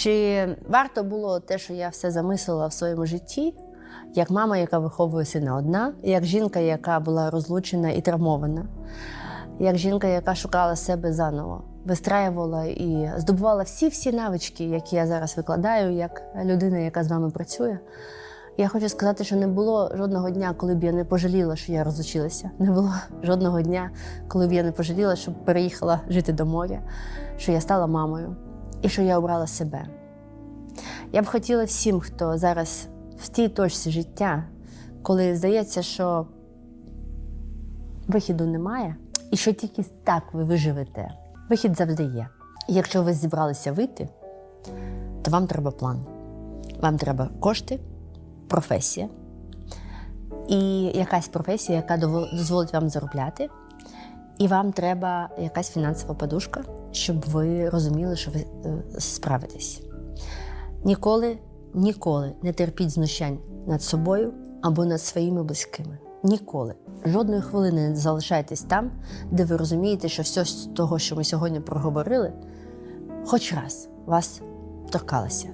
Чи варто було те, що я все замислила в своєму житті, як мама, яка виховує сина одна, як жінка, яка була розлучена і травмована, як жінка, яка шукала себе заново, вистраювала і здобувала всі-всі навички, які я зараз викладаю, як людина, яка з вами працює. Я хочу сказати, що не було жодного дня, коли б я не пожаліла, що я розлучилася. Не було жодного дня, коли б я не пожаліла, що переїхала жити до моря, що я стала мамою і що я обрала себе. Я б хотіла всім, хто зараз в тій точці життя, коли здається, що вихіду немає, і що тільки так ви виживете. Вихід завжди є. І якщо ви зібралися вийти, то вам треба план. Вам треба кошти, професія і якась професія, яка дозволить вам заробляти. І вам треба якась фінансова подушка, щоб ви розуміли, що ви е, справитесь. Ніколи, ніколи не терпіть знущань над собою або над своїми близькими. Ніколи. Жодної хвилини не залишайтесь там, де ви розумієте, що все з того, що ми сьогодні проговорили, хоч раз вас торкалося.